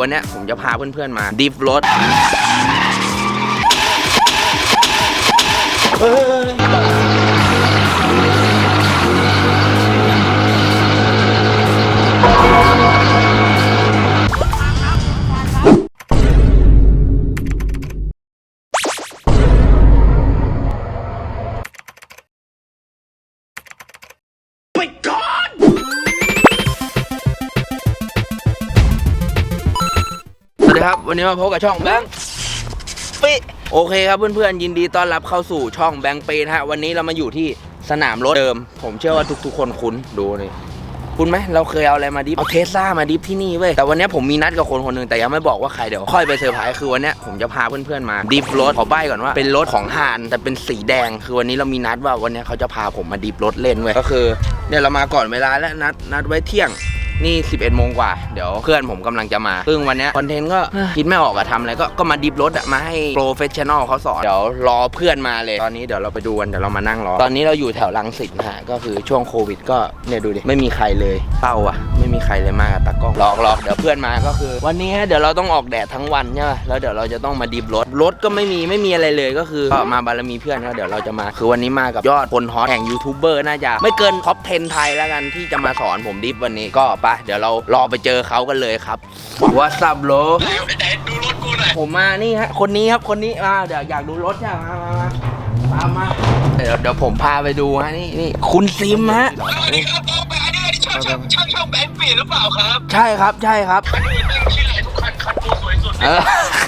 วันนี้ผมจะพาเพื่อนๆมาดิฟรถ วันนี้มาพบกับช่องแบงค์ปีโอเคครับเพื่อนๆยินดีต้อนรับเข้าสู่ช่องแบงค์ปีนะฮะวันนี้เรามาอยู่ที่สนามรถเดิม ผมเชื่อว่าทุกๆ คนคุ้นดูนี่คุ้นไหมเราเคยเอาอะไรมาดิฟเอาเทสลามาดิฟที่นี่เว้ยแต่วันนี้ผมมีนัดกับคนคนหนึ่งแต่ยังไม่บอกว่าใครเดี๋ยวค่อยไปเซอร์ไพรส์คือวันนี้ผมจะพาเพื่อนๆมาดิฟรถขอใบ้ก่อนว่าเป็นรถของฮานแต่เป็นสีแดงคือวันนี้เรามีนัดว่าวันนี้เขาจะพาผมมาดิฟรถเล่นเว้ยก็คือเนี่ยเรามาก่อนเวลาแล้วนัดนัดไว้เที่ยง นี่ 11โมงกว่า เดี๋ยวเพื่อนผมกำลังจะมา ซึ่งวันนี้คอนเทนต์ก็คิดไม่ออกอะทำอะไรก็ก็มาดิฟรถอะมาให้โปรเฟชชั่นอลเขาสอน เดี๋ยวรอเพื่อนมาเลย ตอนนี้เดี๋ยวเราไปดูกัน เดี๋ยวเรามานั่งรอ ตอนนี้เราอยู่แถวลังสิตนะฮะ ก็คือช่วงโควิดก็เนี่ยดูดิ ไม่มีใครเลยเศร้าอะไม่มีใครเลยมากับตากล้องหลอกหลอกเดี๋ยวเพื่อนมาก็คือ วันนี้เดี๋ยวเราต้องออกแดดทั้งวันใช่ไหมแล้วเดี๋ยวเราจะต้องมาดิฟรถรถก็ไม่มีไม่มีอะไรเลยก็คือก็มาบารมีเพื่อนก็เดี๋ยวเราจะมา คือวันนี้มากับยอดคนฮอตแห่งยูทูบเบอร์น่าจะไม่เกินท็อป10ไทยแล้วกันที่จะมาสอนผมดิฟวันนี้ก็ไปเดี๋ยวเรารอไปเจอเขากันเลยครับวัสซับโลไหนดูรถกูหน่อยผมมานี่ฮะคนนี้ครับคนนี้มาเดี๋ยวอยากดูรถใช่ไหมมามามาตามมาเดี๋ยวเดี๋ยวผมพาไปดูฮะนี่นี่คุณซิมฮะสวัสดีครับ ผมอันนี้อันนี้ช่างช่างช่างช่างแบงค์ปีหรือเปล่าครับใช่ครับใช่ครับคันอื่นแม่งชื่ออะไรทุกคันคันกูสวยสุดเออ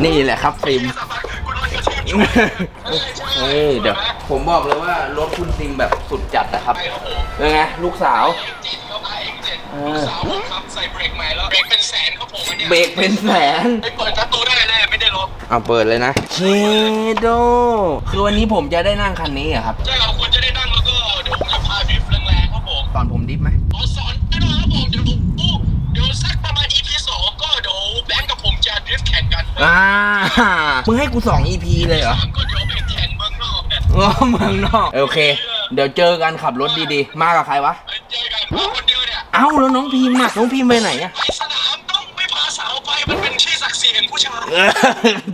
นี่แหละครับซิมกูโดนกระทืบอยู่ใช่นี่เดี๋ยวผมบอกเลยว่ารถคุณซิมแบบสุดจัดนะครับไปครับผมเป็นไงลูกสาวจริงครับไอ้เจ็ดลูกสาวผมครับใส่เบรกใหม่แล้วเบรกเป็นแสนครับผมอันเนี้ยเบรกเป็นแสนไปเปิดประตูได้แน่ไม่ได้ลบเอาเปิดเลยนะเชโดคือวันนี้ผมจะได้นั่งคันนี้เหรอะครับใช่ครับ อ่ามึงให้กูสอง EP เลยเหรอสามก็เดี๋ยวไปแข่งเมืองนอกเนี่ยอ๋อเมืองนอกโอเค เดี๋ยวเจอกันขับรถดีๆ มากับใครวะ ไปเจอกันมาคนเดียวเนี่ยเอ้าแล้วน้องพิมพ์อะน้องพิมพ์ไปไหนอะไปสนามต้องไม่พาสาวไปมันเป็นที่ศักดิ์ศรีแห่งผู้ชายเออ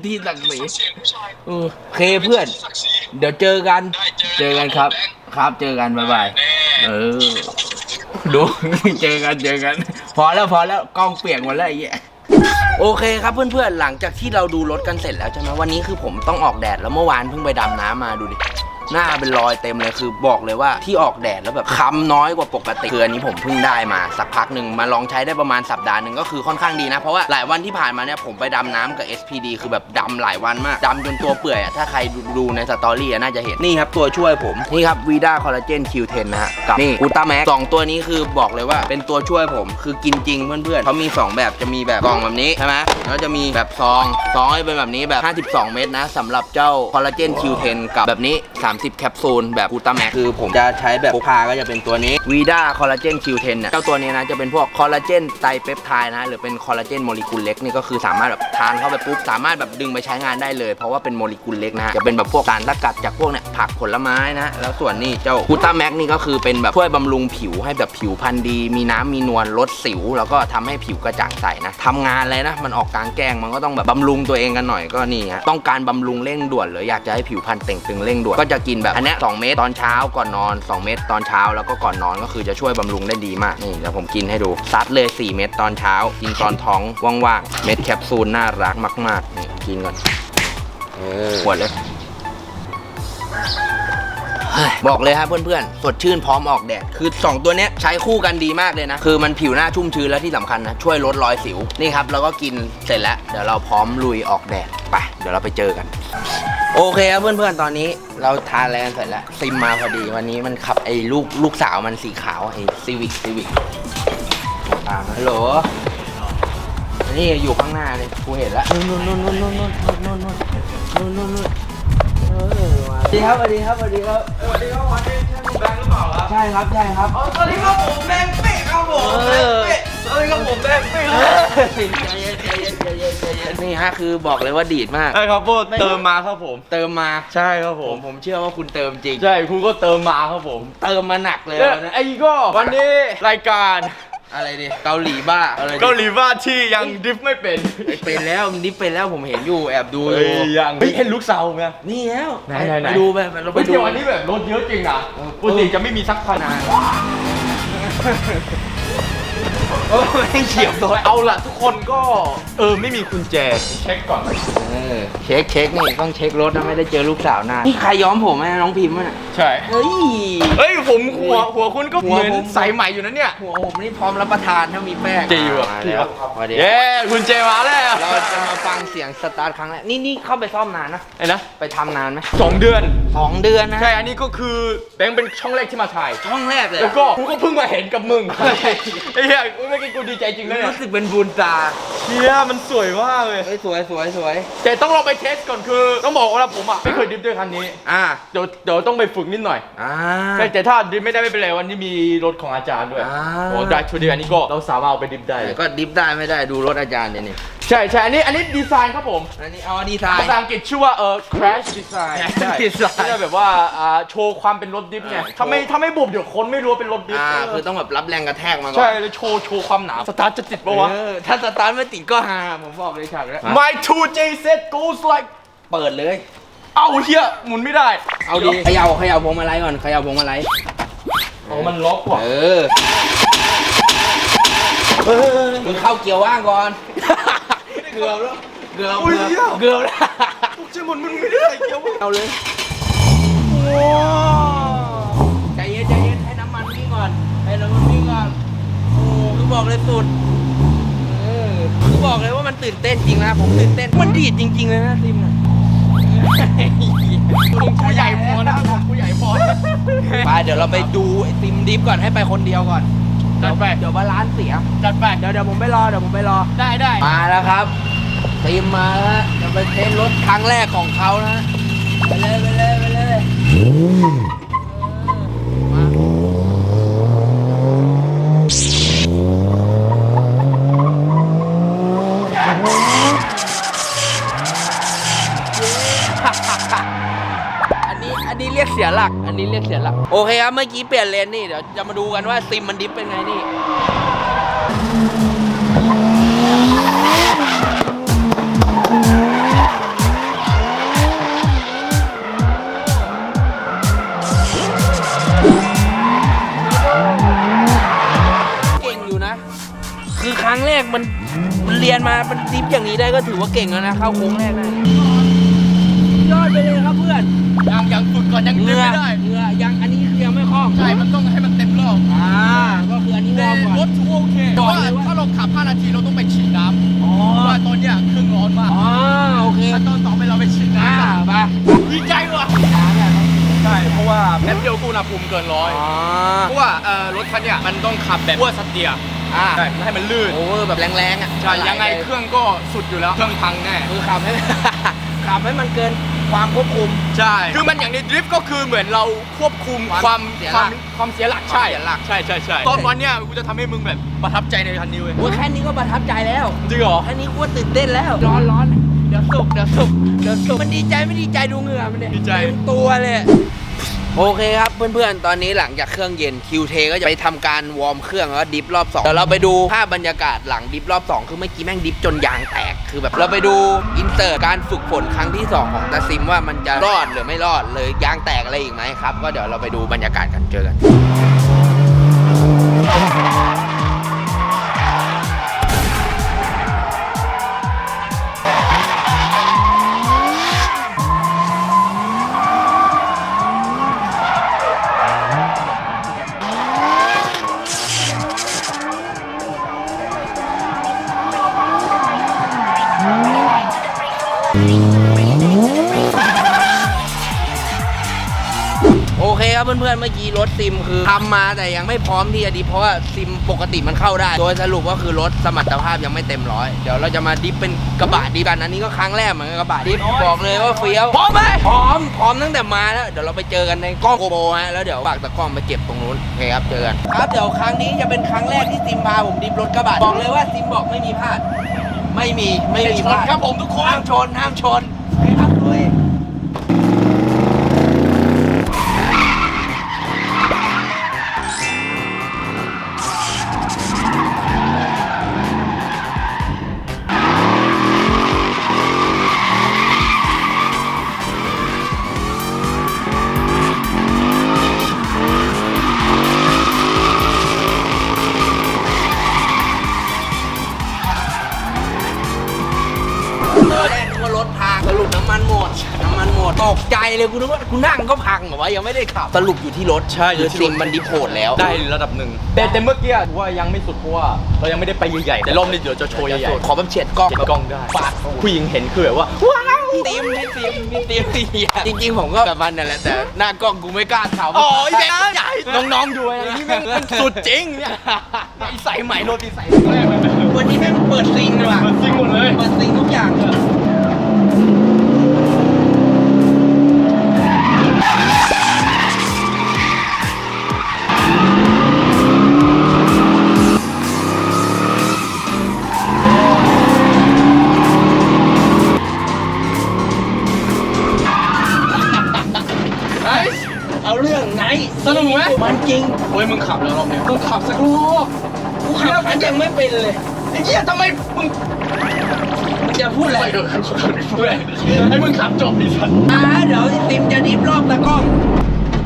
ที่ศักดิ์ศรีศักดิ์ศรีแห่งผู้ชายเออโอเคเพื่อนที่ศักดิ์ศรีเดี๋ยวเจอกัน ได้เจอกันครับ ครับเจอกันบ๊ายบาย แน่เออ ดู เจอกันเจอกัน พอแล้วพอแล้วกล้องเปียกหมดแล้วไอ้เหี้ย โอเคครับเพื่อนๆ หลังจากที่เราดูรถกันเสร็จแล้วใช่ไหมวันนี้คือผมต้องออกแดดแล้วเมื่อวานเพิ่งไปดำน้ำมาดูดิ หน้าเป็นรอยเต็มเลยคือบอกเลยว่าที่ออกแดดแล้วแบบค้ำน้อยกว่าปกติคืออันนี้ผมเพิ่งได้มาสักพักหนึ่งมาลองใช้ได้ประมาณสัปดาห์หนึ่งก็คือค่อนข้างดีนะ เพราะว่าหลายวันที่ผ่านมาเนี่ยผมไปดำน้ำกับ SPD คือแบบดำหลายวันมากดำจนตัวเปื่อยอะถ้าใครดูดในสตอรี่อะน่าจะเห็นนี่ครับตัวช่วยผมนี่ครับวีด้าคอลลาเจน Q10 นะฮะกับนี่กูต้าแม็กสองตัวนี้คือบอกเลยว่าเป็นตัวช่วยผมคือกินจริงเพื่อนๆเขามีสองแบบจะมีแบบกล่องแบบนี้ใช่ไหมแล้วจะมีแบบซองซองให้เป็นแบบนี้แบบ 52 เม็ดนะสำหรับเจ้าคอลลาเจน Q10 กับแบบนี้30 แคปซูลแบบกูต้าแม็กคือผมจะใช้แบบพกพาก็จะเป็นตัวนี้วีด้าคอลลาเจน Q10 เนี่ยเจ้าตัวนี้นะจะเป็นพวกคอลลาเจนไตรเปปไทด์นะหรือเป็นคอลลาเจนโมเลกุลเล็กนี่ก็คือสามารถแบบทานเข้าไปปุ๊บสามารถแบบดึงไปใช้งานได้เลย เพราะว่าเป็นโมเลกุลเล็กนะฮะจะเป็นแบบพวกสารสกัดจากพวกเนี่ยผักผลไม้นะแล้วส่วนนี่เจ้ากูต้าแม็กนี่ก็คือเป็นแบบช่วยบำรุงผิวให้แบบผิวพรรณดี มีน้ำมีนวลลดสิว แล้วก็ทำให้ผิวกระจ่างใสนะทำงานอะไรนะมันออกกลางแกล้งมันก็ต้องแบบบำรุงตัวเองกันหน่อยก็นี่ฮะต้องการบำรุงเร่งด่วนหรืออยากจะให้ผิวพรรณเต่งตึงเร่งด่วนก็จะกินแบบอันเนี้ยสองเม็ดตอนเช้าก่อนนอน 2 เม็ดตอนเช้าแล้วก็ก่อนนอนก็คือจะช่วยบำรุงได้ดีมากนี่เดี๋ยวผมกินให้ดูซัดเลย 4 เม็ดตอนเช้า กินตอนท้องว่างๆเม็ดแคปซูลน่ารักมากๆนี่กินก่อนเออขวดเลยบอกเลยครับเพื่อนๆ สดชื่นพร้อมออกแดด คือ 2 ตัวเนี้ยใช้คู่กันดีมากเลยนะ คือมันผิวหน้าชุ่มชื้นและที่สำคัญนะ ช่วยลดรอยสิว นี่ครับเราก็กินเสร็จแล้ว เดี๋ยวเราพร้อมลุยออกแดด ไป เดี๋ยวเราไปเจอกัน โอเคครับเพื่อนๆ ตอนนี้เราทานอะไรกันเสร็จแล้ว ซิมมาพอดีวันนี้มันขับไอ้ลูกลูกสาวมันสีขาวไอ้ซีวิกซีวิกตามฮัลโหลนี่อยู่ข้างหน้าเลยกูเห็นแล้วนู่นนู่นนู่นนู่นนู่นนู่นนู่นนู่นนู่นนู่นเออมาสวัสดีครับสวัสดีครับสวัสดีครับสวัสดีครับวันนี้ใช่คุณแบงค์หรือเปล่าครับใช่ครับใช่ครับอ๋อสวัสดีครับผมแบงค์เปีครับผมแบงค์เออสวัสดีครับผมแบงค์ปีใจเย็นใจเย็น ใจเย็นใจเย็นนี่ฮะคือบอกเลยว่าดีดมาก ใช่ครับพวกเติมมาครับผม เติมมาใช่ครับผผมม ผมเชื่อว่าคุณเติมจริง ใช่คุณก็เติมมาครับผมเติมมาหนักเลยเนี่ยวันนี้ไอ้ก็วันนี้รายการอะไรดิเกาหลีบ้าอะไรดิเกาหลีว่าที่ยังดริฟต์ไม่เป็นเป็นแล้วมันดิฟเป็นแล้วผมเห็นอยู่แอบดูอเฮ้ยยู่ยังไม่เห็นลูกสาวไงนี่แล้วไหนไหนไหนไปดูไปไปเราไปไปดูดูวันนี้แบบรถเยอะจริงอะปกติจะไม่มีสักคัน โอ้ไม่เฉียบตัวเอาล่ะทุกคนก็เออไม่มีกุญแจเช็คก่อนเออเช็คเช็คนี่ต้องเช็ครถนะไม่ได้เจอลูกสาวนานนี่ใครย้อมผมไหมน้องพิมพ์มั้ยน่ะใช่เฮ้ยเฮ้ยผมหัวหัวคุณก็หัเหวมือนผมใสใหม่อยู่นะเนี่ยหัวผมนี่พร้อมรับประทานถ้ามีแป้งจริงอยู่อะมาแล้วสวัสดีเย้คุณเจมาแล้วเราจะมาฟังเสียงสตาร์ทครั้งแรกนี่นี่เข้าไปซ่อมนานนะไอ้นะไปทำนานไหมสองเดือนสองเดือนนะใช่อันนี้ก็คือแบงค์เป็นช่องแรกที่มาถ่ายช่องแรกเลยแล้วก็กูก็เพิ่งมาเห็นกับมึงไอ้เหี้ยเมื่อกี้กูดีใจจริงเลยเนี่ยรู้สึกเป็นบุญตา เชี่ยมันสวยมากเลย เฮ้ยสวยสวยสวยแต่ต้องลองไปเทสก่อนคือ ต้องบอกว่าผมอะไม่เคยดริฟต์ด้วยคันนี้ อ่าเดี๋ยวเดี๋ยวต้องไปฝึกนิดหน่อยอ่า แต่แต่ถ้าดริฟต์ไม่ได้ไม่เป็นไรวันนี้มีรถของอาจารย์ด้วย อ่า โอ้ได้ชุดเดียวอันนี้ก็เราสามารถเอาไปดริฟต์ได้แต่ก็ดิฟได้ไม่ได้ดูรถอาจารย์เนี่ยนี่ ใช่ใช่อันนี้อันนี้ดีไซน์ครับผมอันนี้เอาดีไซภาน์ษาอังกฤษชื่อว่าเออ crash design Crash ใช่ design ไม่ได้แบบว่าอ่าโชว์ความเป็นรถดิฟไงอ่าถ้าไม่ถ้าไม่บุบเดี๋ยวคนไม่รู้ว่าเป็นรถดิฟอ่าเออคือต้องแบบรับแรงกระแทกมาก่อน ใช่แล้วโชว์โชว์ความหนาสตาร์ทจะติดปะวะ เออ ถ้าสตาร์ทไม่ติดก็ฮาผมบอกเลยฉากนี้ My 2J set goes like เปิดเลย เอ้าเฮียหมุนไม่ได้ เอาดีเขย่าเขย่าพวงมาลัยก่อนเขย่าพวงมาลัยโอ้มันล็อกว่ะเออมึงเข้าเกียร์ว่างก่อนเกือบแล้วเกือบอุ้ยเกืเหี้ยอบเกือบแล้วเจะหมุนมันไม่ได้เกี่ยวเอาเลยว้าใจเย็นใจเย็นให้น้ำมันวิ่งก่อนให้น้ำมันวิ่งก่อนโอ้คือบอกเลยสุดเออคือบอกเลยว่ามันตื่นเต้นจริงนะผมตื่นเต้นมันดีดจริง ๆ เลยนะซิมน่ะของผู้ใหญ่พอนะของผู้ใหญ่พอไปเดี๋ยวเราไปดูไอติมดิฟก่อนให้ไปคนเดียวก่อนจัดไป เดี๋ยวบาลานซ์เสีย จัดไป เดี๋ยวเดี๋ยวผมไปรอเดี๋ยวผมไปรอ ได้ได้มาแล้วครับ ติมมาแล้วจะไปเทสรถครั้งแรกของเขานะ ไปเลยไปเลยไปเลยอันนี้อันนี้เรียกเสียหลัก อันนี้เรียกเสียหลัก โอเคครับ เมื่อกี้เปลี่ยนเลนนี่ เดี๋ยวจะมาดูกันว่าซิมมันดิฟเป็นไงนี่ เรียนมามันดิฟอย่างนี้ได้ก็ถือว่าเก่งแล้วนะเข้าโค้งแรกนะยอดไปเลยครับเพื่อนยังยังฝึกก่อนยังเหดึงื่งอไม่ได้เหงื่อยังอันนี้คือยังไม่คล่องใช่มันต้องให้มันเต็มรอบอ่าก็คืออันนี้วแต่อร์มก่อนรถถือว่าโอเคแต่ว่าถ้าเราขับ 5 นาทีเราต้องไปฉีดน้ำอ๋อเพราะว่าตอนเนี้ยเครื่องร้อนมากอ๋อโอเคขั้นตอนต่อไปเราไปฉีดอ่าน้ำไปดีใจว่ะน้ำเนี่ยใช่เพราะว่าแป๊บเดียวกูอุณหภูมิเกินร้อยอ๋อเพราะว่าเอ่อรถคันเนี้ยมันต้องขับแบบขั้วสเตียร์ อ่าใช่ไม่ให้มันลื่นโอเวอร์แบบแรงๆอะใช่ยังไงเครื่องก็สุดอยู่แล้ว เครื่องพังแน่คือขับให้ขับให้มันเกินความควบคุม ใช่ คือมันอย่างในดริฟต์ก็คือเหมือนเราควบคุมความเสียคหลัวากมความเสียหลักใช่เสียหลักใช่ใช่ใช่ตอนวันเนี้ยกูจะทำให้มึงแบบประทับใจในคันนี้เว้ยโอ้ยแค่นี้ก็ประทับใจแล้วจริงเหรอแค่นี้กูว่าตื่นเต้นแล้วร้อนร้อนเดี๋ยวสุกเดี๋ยวสุกเดี๋ยวสุกมันดีใจไม่ดีใจดูเหงื่อมันเนี่ยดีใจเต็มตัวเลย โอเคครับเพื่อนๆ ตอนนี้หลังจากเครื่องเย็นคิวเทก็จะไปทำการวอร์มเครื่องแล้วดิฟรอบ2เดี๋ยวเราไปดูภาพบรรยากาศหลังดิฟรอบ 2 คือเมื่อกี้แม่งดิฟจนยางแตก คือแบบเราไปดูอินเสิร์ตการฝึกฝนครั้งที่ 2 ของตาซิมว่ามันจะรอดหรือไม่รอดเลยยางแตกอะไรอีกไหมครับ ก็เดี๋ยวเราไปดูบรรยากาศกันเจอกัน เคครับเพื่อนๆเมื่อกี้รถซิมคือทำมาแต่ยังไม่พร้อมที่จะดิฟเพราะว่าซิมปกติมันเข้าได้ โดยสรุปก็คือรถสมรรถภาพยังไม่เต็มร้อยเดี๋ยวเราจะมาดิฟเป็นกระบะดิฟกันอันนี้ก็ครั้งแรกเหมือนกันกระบะดิฟบอกเลยว่าเฟี้ยวพร้อมไหมพร้อมพร้อมตั้งแต่มาแล้วเดี๋ยวเราไปเจอกันในกล้องโกโบฮะแล้วเดี๋ยวฝากตะกล้องไปเก็บตรงนู้นโอเคครับเจอกันครับเดี๋ยวครั้งนี้จะเป็นครั้งแรกที่ซิมพาผมดิฟรถกระบะบอกเลยว่าซิมบอกไม่มีพลาด ไม่มีไม่มีพลาดครับผมทุกคนห้ามชนห้ามชน เลยกูนึกว่ากูนั่งก็พังเหรอวะยังไม่ได้ขับสรุปอยู่ที่รถใช่อยู่คือที่รถซิมมันดิโพดแล้ว ได้ระดับหนึ่งแต่แต่เมื่อกี้ว่ายังไม่สุดเพราะว่าเรายังไม่ได้ไปใหญ่ๆแต่รอบนี้เดี๋ยวจะโชว์ใหญ่ขอแบบเฉียดกล้องๆเก็บกล้องได้ปาดผู้หญิงเห็นคือแบบว่าว้าวตีมพี่ตีมพี่ตีมพี่เหี้ยจริงๆ ผมก็แบบมันนั่นแหละแต่หน้ากล้องกูไม่กล้าถามอ๋อไอ้แบงค์ใหญ่น้องๆดูไอ้นี่แม่งมันสุดจริงเนี่ยไอ้สายไหมโรตีสายแรกเลยวันนี้แม่งเปิดซิงเลยว่ะมันซิงหมดเลยเปิดซิงทุกอย่างเลย เอาเรื่องไหนสนุกไหม มันจริงเฮ้ยมึงขับแล้วรอบเนี้ยมึงขับสักรอบกูขับมันยังไม่เป็นเลยไอ้เหี้ยทำไมมึงจะพูดอะไรไปเถอะเพื่อนให้มึงขับจบดิสันอ่าเดี๋ยวติมจะดิฟรอบตะกล้อง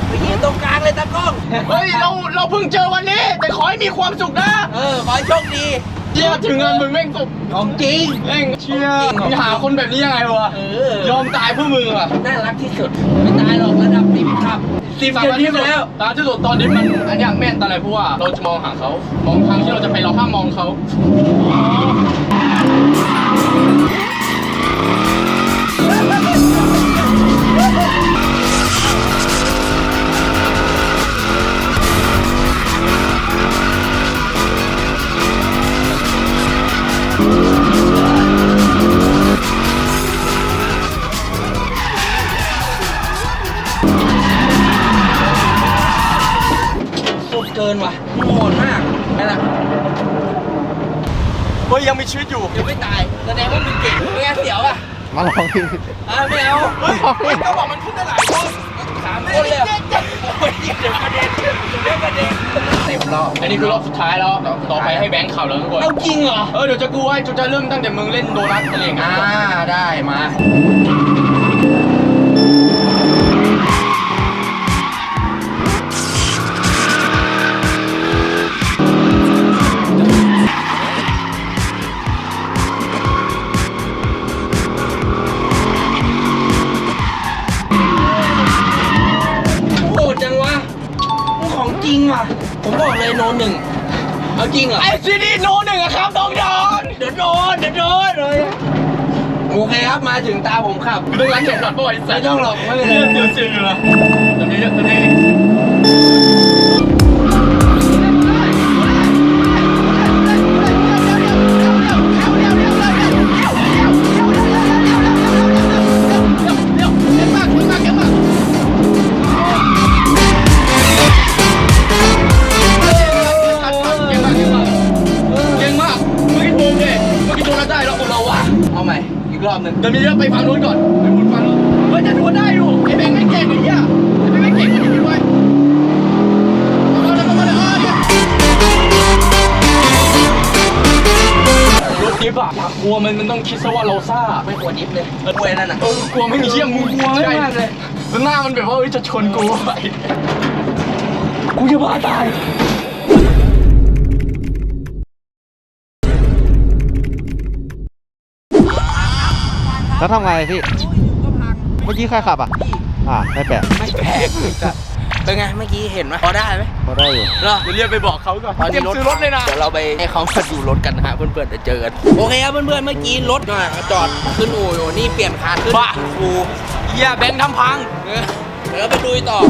ไปยืนตรงกลางเลยตะกล้อง เฮ้ยเราเราเพิ่งเจอวันนี้ แต่ขอให้มีความสุขนะเออขอให้โชคดีเหี้ยถึงงานมึงแม่งสุขของจริงแม่งเชี่ยมึงหาคนแบบนี้ยังไงวะเออยอมตายเพื่อมึงอะน่ารักที่สุดไม่ตายหรอกระดับติมครับ ติมสามารถดิที่ฟสุดแล้วตามที่สุดตอนนี้มันอันเนี้ยแม่นตอนอะไรเพราะว่าเราจะมองหาเขา มองทางที่เราจะไปเราห้ามมองเขา ฮ้ยยังมีชีวิตอยู่ยังไม่ตายแสดงว่ามึงเก่งไม่งั้นเสียวอะมาลองดิอ่าไม่เอาเฮ้ยก็บอกมันขึ้นได้หลายคนสามคนเลยอะโอ้ยเดี๋ยวกระเด็นเดี๋ยวกระเด็นเต็มรอบอันนี้คือรอบสุดท้ายแล้ว ต่อไปให้แบงค์ขับแล้วทุกคน เอาจริงเหรอ เออเดี๋ยวจะกูให้จุจะเริ่มตั้งแต่มึงเล่นโดนัทอะไรอย่างเงี้อ่ายได้มา จริงเหรอไอซีดีโนหนึ่งอะครับน้องดอนเดี๋ยวโดนเดี๋ยวโดนเลยโอเคครับมาถึงตาผมขับมึงต้องรันเข็มขัดป่ะไอ้สัไม่สต้องหรอกไม่เป็นเรื่องไร เดือดสื่อละตอนนี้ตอนนี้ เดี๋ยวมีเยอะไปฝั่งนู้นก่อนไปหมุนฝั่งนู้นเฮ้ยจะโดนได้อยู่ไอ้แบงค์ไม่เก่งไอ้เหี้ยไอ้แบงค์ไม่เก่งมันอยู่ด้วยเอาเลยเอาเลยเอาเลยรถดิฟอะอยากกลัวมันมันต้องคิดซะว่าเราซ่าไม่ควรดิฟเลยกล้วยนั่นน่ะเออกลัวไม่มีเชี่ยมึงกลัวไม่มากเลยแล้วหน้ามันแบบว่าเฮ้ยจะชนกูไปกูจะบ้าตาย แล้วทำไงพี่เมื่อกี้ใครขับอะ อ่าไม่แปลกไม่แปลกเป็นไงเมื่อกี้เห็นไหมพอได้ไหมพอได้อยู่ เหรอ เดี๋ยวเรียกไปบอกเขาก่อนตอนเตรีนี้ยมซื้อรถเลยนะ เดี๋ยวเราไปให้เขามาดูรถกันนะฮะเพื่อนๆเดี๋ยวเจอกันโอเคครับเพื่อนๆเมื่อกี้รถน่ะจอดขึ้นอู่อยู่นี่เปลี่ยนคันขึ้นบ้าอู่เหี้ยแบงค์ทำพังเออเดี๋ยวเราไปดูต่อ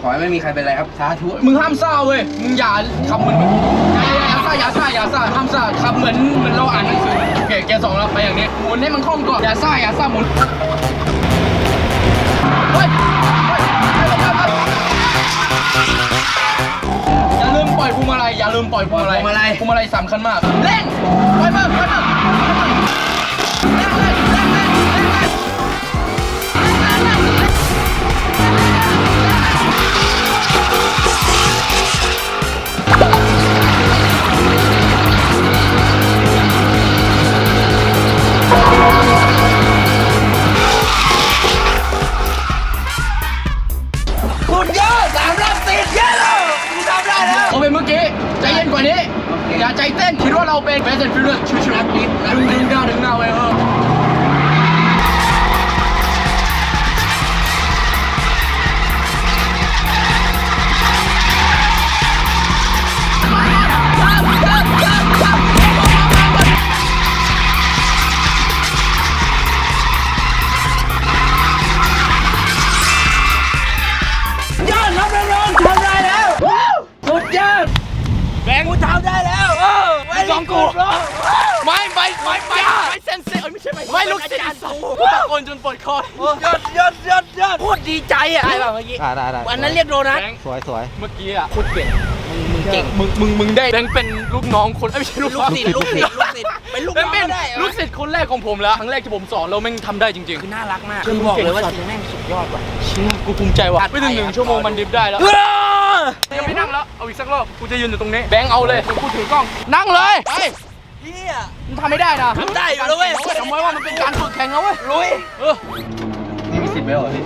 ขอให้ไม่มีใครเป็นไรครับสาธุมึงห้ามซ่าเว้ย มึงอย่าขับเหมือนอย่าอย่า ซ่าอย่าซ่าอย่าซ่าห้ามซ่าขับเหมือนเหมือนเราอ่านหนังสือโอเคแกสองเราไปอย่างนี้หมุนให้มันคล่องก่อนอย่าซ่าอย่าซ่าหมุนเฮ้ยเฮ้ยเฮ้ยเฮ้ยเฮ้ยอย่าลืมปล่อยพวงมาลัยอย่าลืมปล่อยพวงมาลัยพวงมาลัยพวงมาลัยสำคัญมากเร่งปล่อยมากปล่อยมาก สุดยอดสามรอบติดเยอะแล้วกูทำได้แล้วโอเคเมื่อกี้ ใจเย็นกว่านี้ อย่าใจเต้น คิดว่าเราเป็น Fast and Furious ชิวๆดึงดึงดซ โดนัท แบงค์สวยสวยเมื่อกี้อะโคตรเก่งมึงเก่งมึงมึงมึงได้แบงค์เป็นลูกน้องคนเอ้ยไม่ใช่ลูกลูน้กองศิษย์ลูกศิษย์ลูกศิษย์เป็นลูกแบงน้องค์เป็นก็ได้ลูกศิษย์คนแรกของผมแล้วครั้งแรกที่ผมสอนแล้วแม่งทำได้จริงคือน่ารักมากคือบอกเลยว่าทีมแม่งสุดยอดว่ะๆเชี่ยกูภูมิใจว่ะไม่ถึงหนึ่งชั่วโมงมันดิฟได้แล้วเออยังไม่นั่งแล้ว เอาอีกสักรอบ กูจะยืนอยู่ตรงนี้ แบงค์เอาเลยเดี๋ยวกูถือกล้อง นั่งเลย ไปเฮียมึงทำไม่ได้นะทำได้อยู่แล้วเว้ยจำไว้ว่ามันเป็นการฝึกแข่งนะเว้ย ลุย เออนี่มีสิทธิ์ไหมเหรอพี่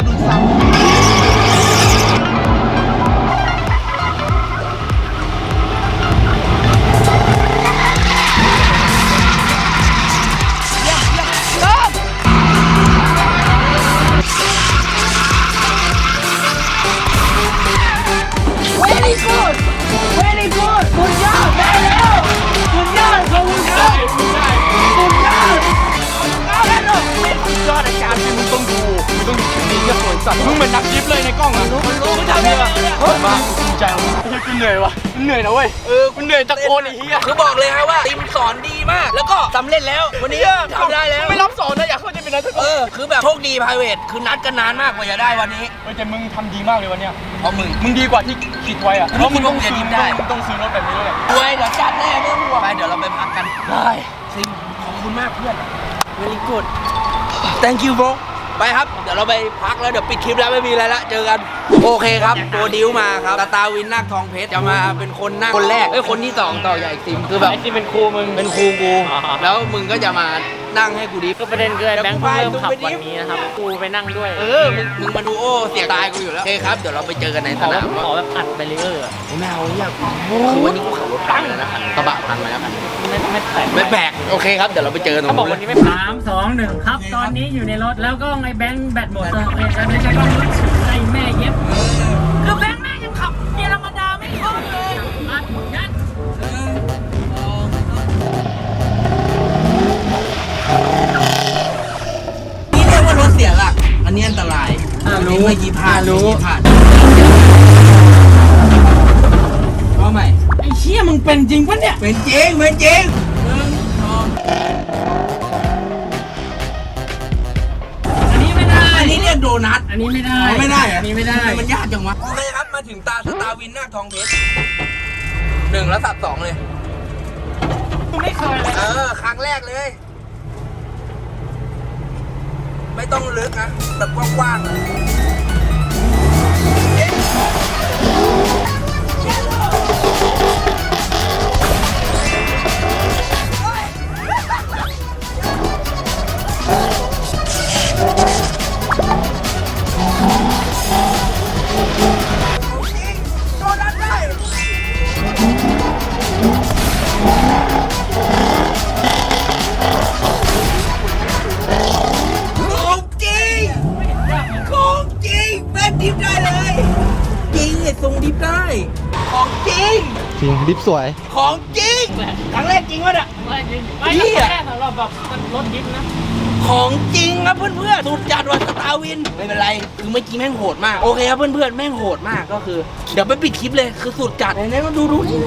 ยอ เหนื่อยวะกูเหนื่อยนะเว้ย เออกูเหนื่อยตะโกนไอ้เหี้ยคือบอกเลยครับว่าทีมสอนดีมาก แล้วก็สำเร็จแล้ว วันนี้ทำได้แล้ว ไม่รับสอนนะอยากเข้าใจเป็นนักตะโกเอนอ คือแบบโชคดีพายเวทคือนัดกันนานมากกว่าจะได้วันนี้เฮ้ยแต่มึงทำดีมากเลยวันเนี้ย เพราะมึง มึงดีกว่าที่คิดไว้อะมึงคิดว่ามึงจะยิ้มได้มึงต้องซื้อรถแบบนี้ด้วยแหละรวยเดี๋ยวจัดแน่ไม่ต้องห่วงไปเดี๋ยวเราไปพักกัน ได้ซิมขอบคุณมากเพื่อน very good thank you bro ไปครับ เดี๋ยวเราไปพักแล้วเดี๋ยวปิดคลิปแล้วไม่มีอะไรละเจอกัน โอเคครับโปรดิวมาครับตาตาวินนาคทองเพชรจะมาเป็นคนนั่งคนแรกเอ้ยคนที่สองต่อใหญ่ซิมคือแบบไอ้ที่เป็นครูมึง เป็นครูกูอ่าฮะแล้วมึงก็จะมานั่งให้กูดิฟ ก็ประเด็นคือไอ้แบงค์เพิ่งเริ่มขับเดี๋ยวกูไปวันนี้นะครับกูไปนั่งด้วยเออมึงมึงมาดูโอ้เสียงตายกูอยู่แล้วโอเคครับเดี๋ยวเราไปเจอกันในขสอแบนาบมขอแบบอัดไปเลยเออร์อะไม่เอาอยากคือวันนี้กูขับรถพังแล้วนะคันกระบะพังมาแล้วคันไม่ไม่แปลกไม่แปลกโอเคครับเดี๋ยวเราไปเจอกันตรงเขาบอกนู้วันนนี้ไม่สามสองหนึ่งครับ ตอนนี้อยู่ในรถแล้วก็ไอ้แบงค์แบตหมดเออโอเคแล้วเดี๋ยวจะต้องรถไอ้แม่เย็บคือแบงค์แม่งยังขับเกียร์ธรรมดาไม่คล่องเลยอัดยัดนี่เรียกว่ารถเสียหลัก อันนี้อันตรายอ่ารู้ไม่ยี่ผ่านรู้ยี่ผ่านเอาใหม่ไอ้เชี่ยมึงเป็นจริงปะเนี่ย เป็นจริงเป็นจริงอัน นนี้เรียกโดนัทอันนี้ไม่ได้เอาไม่ได้เหรอันนี้ไม่ได้ทำมันยากจังวะโอเคครับมาถึงตาสตาร์วินหน้าคทองเพชรหนึ่งแล้วสับสองเลยกูไม่เคยเลย เออ ครั้งแรกเลย ไม่ต้องลึกนะแบบกว้างๆอะโสวย ของจริงครั้งแรกจริงวะเนี่ย ไม่จริงไม่เหี้ย แค่สำหรับแบบมันรถยิปนะ ของจริงครับเพื่อนๆสุดจัดวันสตาร์วิน ไม่เป็นไร คือเมื่อกี้แม่งโหดมาก โอเคครับเพื่อนๆแม่งโหดมากก็คือ เดี๋ยวไปปิดคลิปเลย คือสุดจัดไหนๆมาดูดูนี่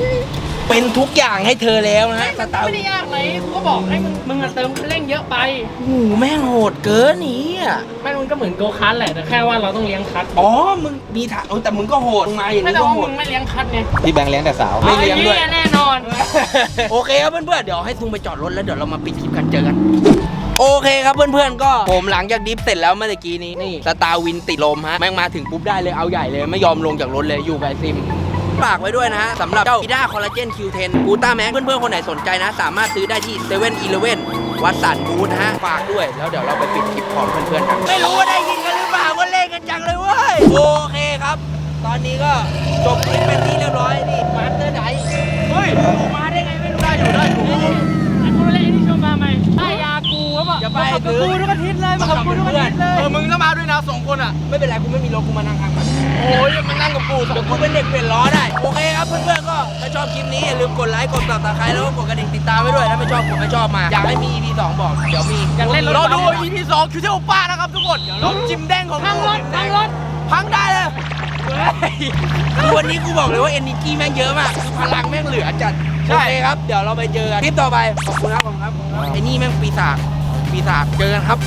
เป็นทุกอย่างให้เธอแล้วนะฮะสตาร์ไม่วิได้นยากเลยกูก็บอกให้มึงมึงอะเติมคันเร่งเยอะไป โอ้โหแม่งโหดเกินนี่อะแม่งมัน ก็เหมือนโกคัสแหละแต่แค่ว่าเราต้องเลี้ยงคัสอ๋อ มึงมีถามแต่มึงก็โหดมึงมาอย่างไม่นี้แต่ก็ว่าโหมึด งไม่เลี้ยงคัสไงพี่แบงค์เลี้ยงแต่สาว ไม่เลี้ยงด้วย อาแน่นอน โอเคครับเพื่อนๆ เดี๋ยวให้ซุงไปจอดรถแล้วเดี๋ยวเรามาปิดคลิปกันเจอกัน โอเคครับเพื่อนๆ ก็ผมหลังจากดิฟเสร็จแล้วเมื่อตะกี้นี้นี่สตาร์วินติดลมฮะ แม่งมาถึงปุ๊บได้เลยเอาใหญ่เลย ไม่ยอมลงจากรถเลยอยู่กับไอซิม ฝากไว้ด้วยนะฮะสำหรับเจ้า i ีด้าคอลลาเจน Q10 กูต้าแม็กเพื่อนๆ คนไหนสนใจนะ สามารถซื้อได้ที่เซเว่นอีเลเว่นวัดสันบูธนะฮะ ฝากด้วย แล้วเดี๋ยวเราไปปิดคลิปพร้อมเพื่อนๆกันไม่รู้ว่าได้ยินกันหรือเปล่าก็เล่นกันจังเลยเว้ย โอเคครับ ตอนนี้ก็จบคลิปเป็นที่เรียบร้อยนี่มาสเตอร์ไดเฮ้ยอยู่มาได้ไงไม่รู้ได้อยู่ได้อยู่ ขับหกับรือกูทุกอาทิตย์เลยมาขับกูทุกอาทิตย์เลย เออมึงก็มาด้วยนะสองคนอะ ไม่เป็นไรกูไม่มีรถกูมานั่งข้างมันโอ้ยมานั่งกับกูสองเดี๋ยวคกูนเป็นเด็กเปลี่ยนล้อได้โอเคครับเพื่อนๆก็ถ้าชอบคลิปนี้อย่าลืมกดไลค์กดติดตามใครแล้วก็กดกระดิ่งติดตามไว้ด้วยถ้าไม่ชอบกดไม่ชอบมาอยากให้มี EP 2บอกเดี๋ยวมีอยากเล่นรถรอดู EP สองคิวเทลป้านะครับทุกคนรถจิมแดงของทั้งรถทั้งรถพังได้เลยเฮ้ยคือวันนี้กูบอกเลยว่า energy แม่งเยอะมากคือพลังแม่งเหลือจัดโอเคครับเดี๋ยวเราไปเจอกันคลิปต่อไปขอบคุณครับขอบคุณครับไอ้นี่แม่งปีศาจ ปีศาจเจอกันครับ